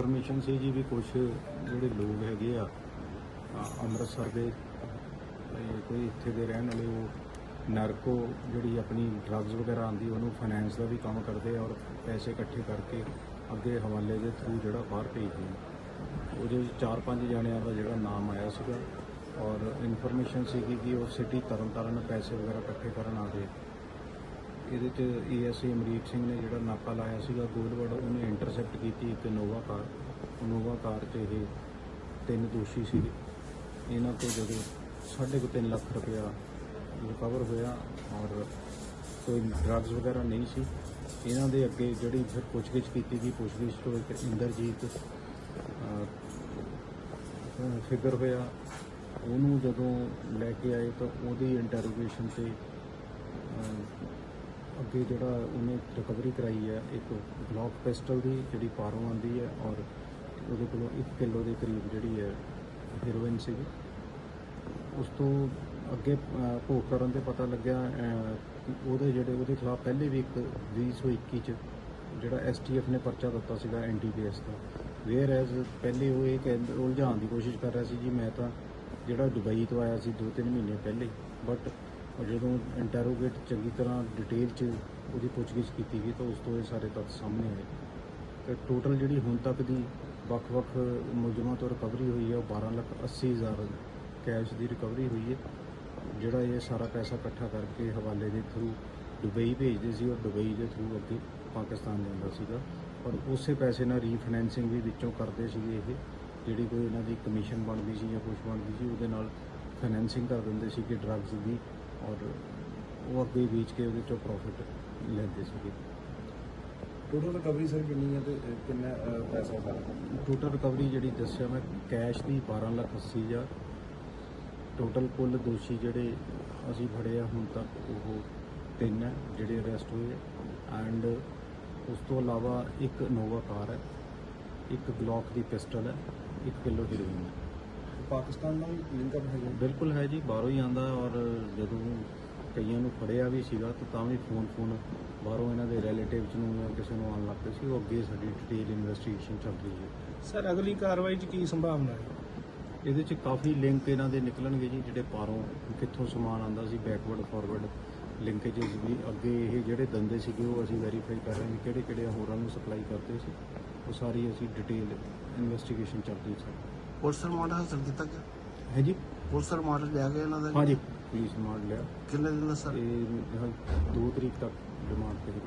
Information ਸੀ ਜੀ ਵੀ ਕੁਝ ਜਿਹੜੇ ਲੋਕ ਹੈਗੇ ਆ ਅੰਮ੍ਰਿਤਸਰ ਦੇ ਕੋਈ ਇੱਥੇ ਦੇ ਰਹਿਣ ਵਾਲੇ ਉਹ ਨਾਰਕੋ ਜਿਹੜੀ ਆਪਣੀ ਡਰੱਗਸ ਵਗੈਰਾ ਆਂਦੀ ਉਹਨੂੰ ਫਾਈਨੈਂਸ ਦਾ ਵੀ ਕੰਮ ਕਰਦੇ ਆ ਔਰ ਪੈਸੇ ਇਕੱਠੇ ਕਰਕੇ ਅੱਗੇ ਹਵਾਲੇ ਦੇ ਥਰੂ ਜਿਹੜਾ ਬਾਹਰ ਭੇਜਦੇ ਆ। ਉਹਦੇ ਵਿੱਚ ਚਾਰ ਪੰਜ ਜਣਿਆਂ ਦਾ ਜਿਹੜਾ ਨਾਮ ਆਇਆ ਸੀਗਾ ਔਰ ਇਨਫੋਰਮੇਸ਼ਨ ਸੀਗੀ ਕਿ ਉਹ ਸਿਟੀ ਤਰਨਤਾਰਨ ਪੈਸੇ ਵਗੈਰਾ ਇਕੱਠੇ ਕਰਨ ਆ ਗਏ। ਇਹਦੇ ਚ ਏਐਸਏ ਅਮਰੀਕ ਸਿੰਘ ਨੇ ਜਿਹੜਾ ਨਾਕਾ ਲਾਇਆ ਸੀਗਾ ਗੋਲਵੜ, ਉਹਨੇ ਇੰਟਰਸੈਪਟ ਕੀਤੀ ਇੱਕ ਨੋਵਾ ਕਾਰ। ਨੋਵਾ ਕਾਰ 'ਚ ਇਹ ਤਿੰਨ ਦੋਸ਼ੀ ਸੀ। ਇਹਨਾਂ ਤੋਂ ਜਦੋਂ ਸਾਢੇ ਕੁ ਤਿੰਨ ਲੱਖ ਰੁਪਇਆ ਰਿਕਵਰ ਹੋਇਆ ਔਰ ਕੋਈ ਡਰੱਗਸ ਵਗੈਰਾ ਨਹੀਂ ਸੀ, ਇਹਨਾਂ ਦੇ ਅੱਗੇ ਜਿਹੜੀ ਫਿਰ ਪੁੱਛਗਿੱਛ ਕੀਤੀ ਗਈ, ਪੁੱਛਗਿੱਛ ਤੋਂ ਇੱਕ ਇੰਦਰਜੀਤ ਫਿਗਰ ਹੋਇਆ। ਉਹਨੂੰ ਜਦੋਂ ਲੈ ਕੇ ਆਏ ਤਾਂ ਉਹਦੀ ਇੰਟਰੋਗੇਸ਼ਨ ਤੇ ਅੱਗੇ ਜਿਹੜਾ ਉਹਨੇ ਰਿਕਵਰੀ ਕਰਾਈ ਹੈ, ਇੱਕ ਗਲੌਕ ਪਿਸਟਲ ਦੀ ਜਿਹੜੀ ਪਾਰੋਂ ਆਂਦੀ ਹੈ ਔਰ ਉਹਦੇ ਕੋਲੋਂ 1 ਕਿਲੋ ਦੇ ਕਰੀਬ ਜਿਹੜੀ ਹੈ ਹੀਰੋਇਨ ਸੀਗੀ। ਉਸ ਤੋਂ ਅੱਗੇ ਭੋਗ ਕਰਨ ਤੇ ਪਤਾ ਲੱਗਿਆ ਉਹਦੇ ਜਿਹੜੇ ਉਹਦੇ ਖਿਲਾਫ ਪਹਿਲੇ ਵੀ ਇੱਕ 2021 ਚ ਜਿਹੜਾ ਐਸਟੀਐਫ ਨੇ ਪਰਚਾ ਦਿੱਤਾ ਸੀਗਾ ਐਨਡੀਪੀਐਸ ਦਾ। ਵੇਅਰ ਐਜ਼ ਪਹਿਲੇ ਉਹ ਇਹ ਕਹਿੰਦਾ ਉਲਝਾਉਣ ਦੀ ਕੋਸ਼ਿਸ਼ ਕਰ ਰਿਹਾ ਸੀ ਜੀ, ਮੈਂ ਤਾਂ ਜਿਹੜਾ ਦੁਬਈ ਤੋਂ ਆਇਆ ਸੀ 2-3 ਮਹੀਨੇ ਪਹਿਲੇ ਬਟ ਜਦੋਂ ਇੰਟਰੋਗੇਟ ਚੰਗੀ ਤਰ੍ਹਾਂ ਡਿਟੇਲ ਚ ਉਹਦੀ ਪੁੱਛਗਿੱਛ ਕੀਤੀ ਗਈ ਤਾਂ ਉਸ ਤੋਂ ਇਹ ਸਾਰੇ ਤੱਥ ਸਾਹਮਣੇ ਆਏ। ਤੇ ਟੋਟਲ ਜਿਹੜੀ ਹੁਣ ਤੱਕ ਦੀ ਵੱਖ-ਵੱਖ ਮੁਲਜ਼ਮਾਂ ਤੋਂ ਰਿਕਵਰੀ ਹੋਈ ਹੈ, ਉਹ 12 ਲੱਖ 80 ਹਜ਼ਾਰ ਕੈਸ਼ ਦੀ ਰਿਕਵਰੀ ਹੋਈ ਹੈ। ਜਿਹੜਾ ਇਹ ਸਾਰਾ ਪੈਸਾ ਇਕੱਠਾ ਕਰਕੇ ਹਵਾਲੇ ਦੇ ਥਰੂ ਦੁਬਈ ਭੇਜਦੇ ਸੀ ਔਰ ਦੁਬਈ ਦੇ ਥਰੂ ਅੱਗੇ ਪਾਕਿਸਤਾਨ ਜਾਂਦਾ ਸੀਗਾ। ਔਰ ਉਸੇ ਪੈਸੇ ਨਾਲ ਰੀਫਾਈਨੈਂਸਿੰਗ ਵੀ ਵਿੱਚੋਂ ਕਰਦੇ ਸੀਗੇ ਇਹ। ਜਿਹੜੀ ਕੋਈ ਇਹਨਾਂ ਦੀ ਕਮਿਸ਼ਨ ਬਣਦੀ ਸੀ ਜਾਂ ਕੁਝ ਬਣਦੀ ਸੀ, ਉਹਦੇ ਨਾਲ ਫਾਈਨੈਂਸਿੰਗ ਕਰ ਦਿੰਦੇ ਸੀ ਕਿ ਡਰੱਗਸ ਦੀ ਔਰ ਉਹ ਅੱਗੇ ਵੇਚ ਕੇ ਉਹਦੇ ਚੋਂ ਪ੍ਰੋਫਿਟ ਲੈਂਦੇ ਸੀਗੇ। ਟੋਟਲ ਰਿਕਵਰੀ ਸਰ ਕਿੰਨੀ ਹੈ ਤੇ ਅਹ, ਕਿੰਨਾ ਅਹ, ਪੈਸਾ ਸਾਰਾ? ਟੋਟਲ ਰਿਕਵਰੀ ਜਿਹੜੀ ਦੱਸਿਆ ਮੈਂ ਕੈਸ਼ ਦੀ 12 ਲੱਖ 80 ਹਜ਼ਾਰ। ਟੋਟਲ ਕੁੱਲ ਦੋਸ਼ੀ ਜਿਹੜੇ ਅਸੀਂ ਫੜੇ ਆ ਹੁਣ ਤੱਕ ਉਹ ਤਿੰਨ ਹੈ ਜਿਹੜੇ ਅਰੈਸਟ ਹੋਏ ਐਂਡ ਉਸ ਤੋਂ ਇਲਾਵਾ ਇੱਕ ਨੋਵਾ ਕਾਰ ਹੈ ਇੱਕ ਗਲੌਕ ਦੀ ਪਿਸਟਲ ਹੈ 1 ਕਿਲੋ ਹੀਰੋਇਨ ਹੈ। ਪਾਕਿਸਤਾਨ ਨਾਲ ਲਿੰਕ ਅਪ ਹੈਗਾ ਬਿਲਕੁਲ ਹੈ ਜੀ ਬਾਹਰੋਂ ਹੀ ਆਂਦਾ ਔਰ ਕਈਆਂ ਨੂੰ ਫੜਿਆ ਵੀ ਸੀਗਾ ਤਾਂ ਤਾਂ ਵੀ ਫੋਨ ਫੋਨ ਬਾਹਰੋਂ ਇਹਨਾਂ ਦੇ ਰਿਲੇਟਿਵਸ ਨੂੰ ਜਾਂ ਕਿਸੇ ਨੂੰ ਆਉਣ ਲੱਗ ਪਏ ਸੀ ਉਹ ਅੱਗੇ ਸਾਡੀ ਡਿਟੇਲ ਇਨਵੈਸਟੀਗੇਸ਼ਨ ਚੱਲ ਰਹੀ ਹੈ। ਸਰ ਅਗਲੀ ਕਾਰਵਾਈ 'ਚ ਕੀ ਸੰਭਾਵਨਾ ਹੈ? ਇਹਦੇ ਚ ਕਾਫੀ ਲਿੰਕ ਇਹਨਾਂ ਦੇ ਨਿਕਲਣਗੇ ਜੀ ਜਿਹੜੇ ਪਾਰੋਂ ਕਿੱਥੋਂ ਸਮਾਨ ਆਂਦਾ ਸੀ ਬੈਕਵਰਡ ਫਾਰਵਰਡ ਲਿੰਕੇजेस ਵੀ। ਅੱਗੇ ਇਹ ਜਿਹੜੇ ਦੰਦੇ ਸੀਗੇ ਉਹ ਅਸੀਂ ਵੈਰੀਫਾਈ ਕਰ ਰਹੇ ਹਾਂ ਕਿ ਕਿਹੜੇ ਕਿਹੜੇ ਹੋਰਾਂ ਨੂੰ ਸਪਲਾਈ ਕਰਦੇ ਸੀ। ਉਹ ਸਾਰੀ ਅਸੀਂ ਡਿਟੇਲ ਇਨਵੈਸਟੀਗੇਸ਼ਨ ਚੱਲ ਰਹੀ ਸੀ ਪੁਲਿਸ ਰਿਮਾਂਡ ਹਾਸਲ ਕੀਤਾ ਗਿਆ? ਹੈ ਜੀ। ਪੁਲਿਸ ਰਿਮਾਂਡ ਲਿਆ ਗਿਆ ਇਹਨਾਂ ਦਾ? ਹਾਂਜੀ। ਪੁਲਿਸ ਮਾਰ ਲਿਆ। ਕਿੰਨੇ ਦਿਨ ਦਾ ਸਰ? ਇਹ 2 ਤਰੀਕ ਤੱਕ ਡਿਮਾਂਡ ਤੇ ਹੀ